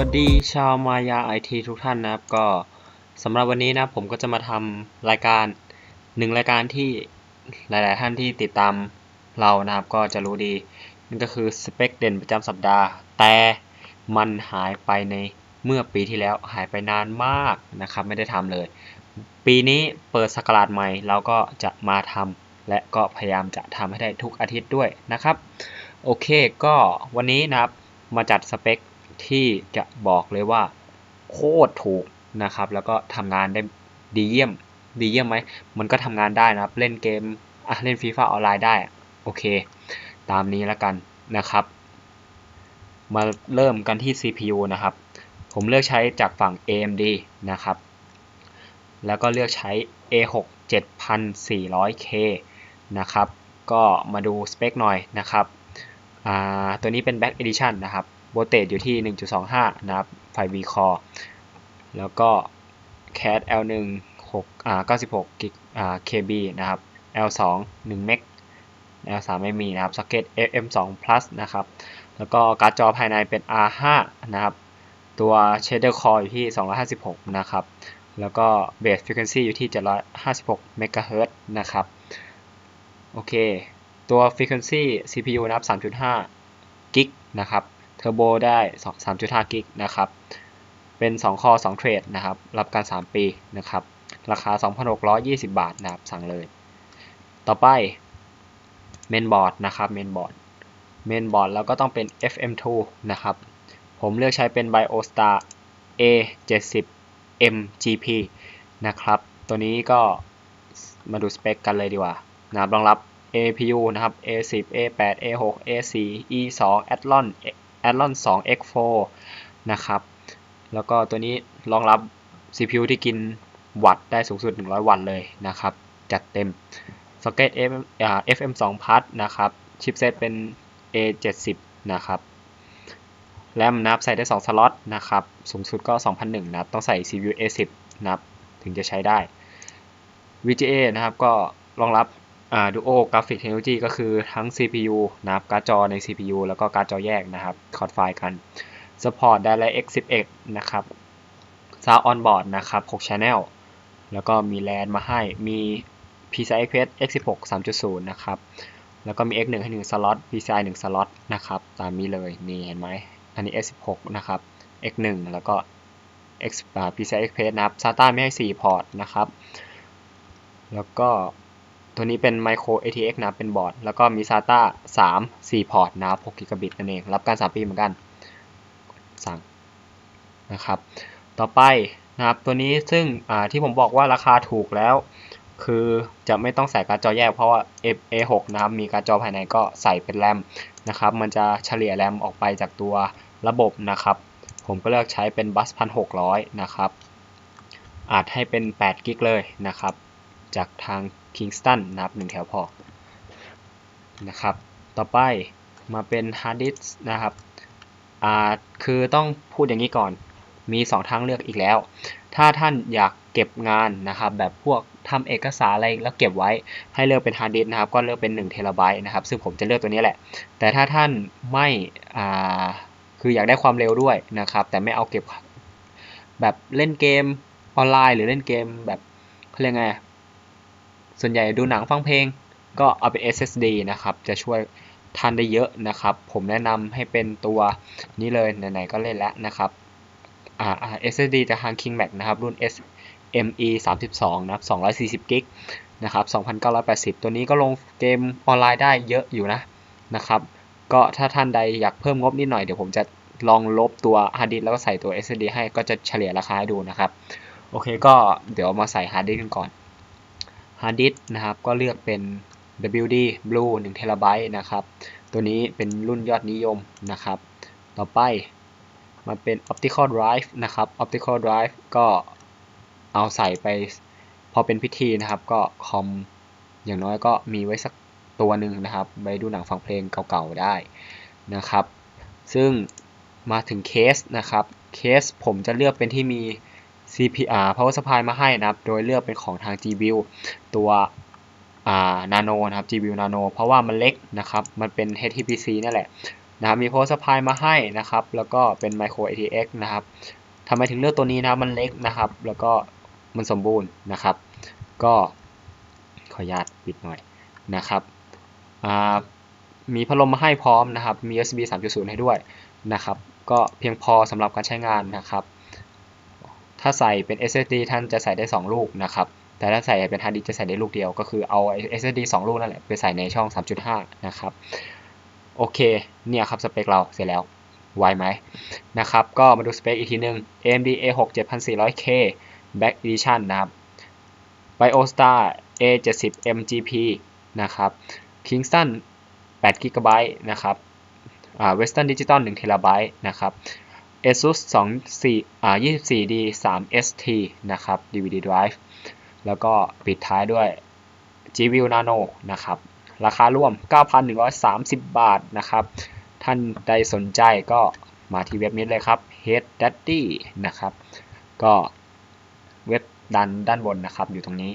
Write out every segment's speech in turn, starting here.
วัสดีชาวมายาไอทีทุกท่านนะครับ ก็สำหรับวันนี้นะผมก็จะมาทำรายการหนึ่งรายการที่หลาย ๆ ท่านที่ติดตามเรานะครับ ก็จะรู้ดีนั่นก็คือสเปคเด่นประจำสัปดาห์ แต่มันหายไปในเมื่อปีที่แล้วหายไปนานมากนะครับ ไม่ได้ทำเลย ปีนี้เปิดสกราชใหม่เราก็จะมาทำและก็พยายามจะทำให้ได้ทุกอาทิตย์ด้วยนะครับ โอเคก็วันนี้นะครับมาจัดสเปค ที่จะบอกเลยว่า โคตรถูกนะครับ แล้วก็ทำงานได้ดีเยี่ยม ดีเยี่ยมไหม มันก็ทำงานได้นะครับ เล่นเกมอะเล่นฟีฟ่าออนไลน์ได้ โอเค ตามนี้แล้วกันนะครับ มาเริ่มกันที่ CPU นะครับ ผมเลือกใช้จากฝั่ง AMD นะครับ แล้วก็เลือกใช้ A6 7400K นะครับ ก็มาดูสเปคหน่อยนะครับอ่าตัวนี้เป็น Back Edition นะครับ โวลเตจอยู่ที่ 1.25 นะครับ ไฟ V Core แล้วก็ CAD L1 6อ่า96กิกอ่า KB นะครับ L2 1เมก L3 ไม่มีนะครับ Socket FM2 Plus นะครับ แล้วก็การ์ดจอภายในเป็น R5 นะครับ ตัว Shader Core อยู่ที่ 256 นะครับ แล้วก็ Base Frequency อยู่ที่ 756 MHz นะครับ โอเค ตัว Frequency CPU นะครับ 3.5 กิกนะครับ Turbo ได้ 3.5 กิกนะครับ เป็น 2 คอ 2 เทรดนะครับ รับการ 3 ปีนะครับ ราคา 2,620 บาทนะครับ สั่งเลย ต่อไป Main Board นะครับ Main Board Main Board แล้วก็ต้องเป็น FM2 นะครับ ผมเลือกใช้เป็น BioStar A70 MGP นะครับ ตัวนี้ก็มาดูสเปคกันเลยดีกว่านะครับรองรับ APU นะครับ A10 A8 A6 A4 E2 Athlon Athlon 2 X4 นะครับ แล้วก็ตัวนี้รองรับ CPU ที่กินวัตต์ได้สูงสุด 100 วัตต์เลยนะครับ จัดเต็ม Socket FM2 Plus นะครับ ชิปเซตเป็น A70 นะครับ แรมนับใส่ได้ 2 สล็อตนะครับ สูงสุดก็ 2001นะครับ ต้องใส่ CPU A10 นะครับ ถึงจะใช้ได้ VGA นะครับ ก็รองรับ ดูโอ Graphic Technology ก็คือทั้ง CPU นะครับการ์ดจอใน CPU แล้วก็การ์ดจอแยกนะครับคอร์ดไฟล์กัน Support DirectX 11 นะครับ Sound on board นะครับ 6 Channel แล้วก็มี LAN มาให้ มี PCI Express X16 3.0 นะครับ แล้วก็มี X1 ให้1สล็อต PCI 1สล็อตนะครับ ตามนี้เลย นี่เห็นไหม อันนี้ S16 นะครับ X1 แล้วก็ X PCI Express นะครับ SATA ไม่ให้ 4 พอร์ตนะครับ แล้วก็ ตัวนี้เป็น Micro ATX นะเป็นบอร์ด แล้วก็มี SATA 3 4 พอร์ตนะครับ6 g b นั่นเอง รับการ 3 ปีเหมือนกัน สั่งนะครับ ต่อไปนะครับตัวนี้ซึ่งที่ผมบอกว่าราคาถูกแล้ว คือจะไม่ต้องใส่การ์ดจอแยกเพราะว่า A6 นะครับ มีการ์ดจอภายในก็ใส่เป็นแรมนะครับ มันจะเฉลี่ยแรมออกไปจากตัวระบบนะครับ ผมก็เลือกใช้เป็นบัส1600นะครับอาจให้เป็น8กิกเลยนะครับ จากทาง Kingston นะครับ1แถวพอนะครับ ต่อไปมาเป็น Hard Disk นะครับอ่าคือต้องพูดอย่างนี้ก่อน มี 2 ทางเลือกอีกแล้ว ถ้าท่านอยากเก็บงานนะครับ แบบพวกทำเอกสารอะไรแล้วเก็บไว้ให้เลือกเป็น Hard Disk นะครับ ก็เลือกเป็น1เทราไบต์นะครับ ซึ่งผมจะเลือกตัวนี้แหละ แต่ถ้าท่านไม่อ่าคืออยากได้ความเร็วด้วยนะครับ แต่ไม่เอาเก็บแบบเล่นเกมออนไลน์ หรือเล่นเกมแบบเขาเรียกไง ส่วนใหญ่ดูหนังฟังเพลงก็เอาเป็น SSD นะครับ จะช่วยทานได้เยอะนะครับ ผมแนะนำให้เป็นตัวนี้เลย ไหนๆ ก็เล่นแล้วนะครับอ่า SSD จากทาง KingMax นะครับ รุ่น SME 32นะครับ240กิกนะครับ2,980 ตัวนี้ก็ลงเกมออนไลน์ได้เยอะอยู่นะนะครับ ก็ถ้าท่านใดอยากเพิ่มงบนิดหน่อย เดี๋ยวผมจะลองลบตัวฮาร์ดดิสแล้วก็ใส่ตัว SSD ให้ก็จะเฉลี่ยราคาให้ดูนะครับ โอเคก็เดี๋ยวมาใส่ฮาร์ดดิสกันก่อน ฮาร์ดดิสนะครับก็เลือกเป็น WD Blue 1 t b นะครับ ตัวนี้เป็นรุ่นยอดนิยมนะครับ ต่อไปมาเป็น Optical Drive นะครับ Optical Drive ก็เอาใส่ไปพอเป็นพิธีนะครับ ก็คอมอย่างน้อยก็มีไว้สักตัวหนึ่งนะครับไปดูหนังฟังเพลงเก่าๆได้นะครับ ซึ่งมาถึงเคสนะครับ เคสผมจะเลือกเป็นที่มี CPR power supply มาให้นะครับ โดยเลือกเป็นของทาง G-View ตัวนาโนนะครับ G-View Nano เพราะว่ามันเล็กนะครับ มันเป็น HTPC นั่นแหละนะครับมี power supply มาให้นะครับ แล้วก็เป็น micro ATX นะครับทำไมถึงเลือกตัวนี้นะมันเล็กนะครับ แล้วก็มันสมบูรณ์นะครับ ก็ขออนุญาตปิดหน่อยนะครับมีพัดลมมาให้พร้อมนะครับ มี USB 3.0 ให้ด้วยนะครับ ก็เพียงพอสำหรับการใช้งานนะครับ ถ้าใส่เป็น SSD ท่านจะใส่ได้ 2 ลูกนะครับ แต่ถ้าใส่เป็นฮาร์ดดิสจะใส่ได้ลูกเดียว ก็คือเอา SSD 2 ลูกนั่นแหละไปใส่ในช่อง 3.5 นะครับ โอเค เนี่ยครับสเปคเราเสร็จแล้ว ไวไหมนะครับ ก็มาดูสเปคอีกทีนึง AMD A6 7400K Black Edition นะครับ BioStar A70 MGP นะครับ Kingston 8 GB นะครับ Western Digital 1 TB นะครับ ASUS 24อ่า 24D 3 ST นะครับ DVD drive แล้วก็ปิดท้ายด้วย G-View Nano นะครับ ราคารวม 9,130 บาทนะครับ ท่านใดสนใจก็มาที่เว็บนี้เลยครับ Head Daddy นะครับ ก็เว็บด้านด้านบนนะครับอยู่ตรงนี้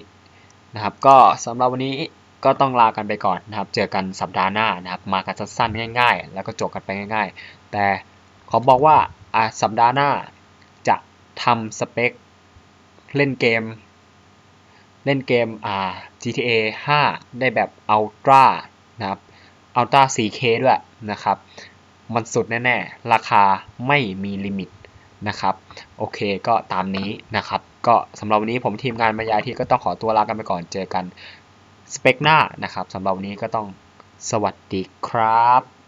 นะครับ ก็สำหรับวันนี้ก็ต้องลากันไปก่อนนะครับ เจอกันสัปดาห์หน้านะครับ มากันสั้นๆง่าย ๆ แล้วก็จบกันไปง่าย ๆ แต่ขอบอกว่า สัปดาห์หน้าจะทำสเปค เล่นเกม เล่นเกมอ่า GTA 5 ได้แบบ Ultra นะครับ Ultra 4K ด้วยนะครับ มันสุดแน่ ๆ ราคาไม่มีลิมิตนะครับ โอเคก็ตามนี้นะครับ ก็สำหรับวันนี้ผมทีมงานมายาทีก็ต้องขอตัวลากันไปก่อนเจอกันสเปคหน้านะครับสำหรับวันนี้ก็ต้องสวัสดีครับ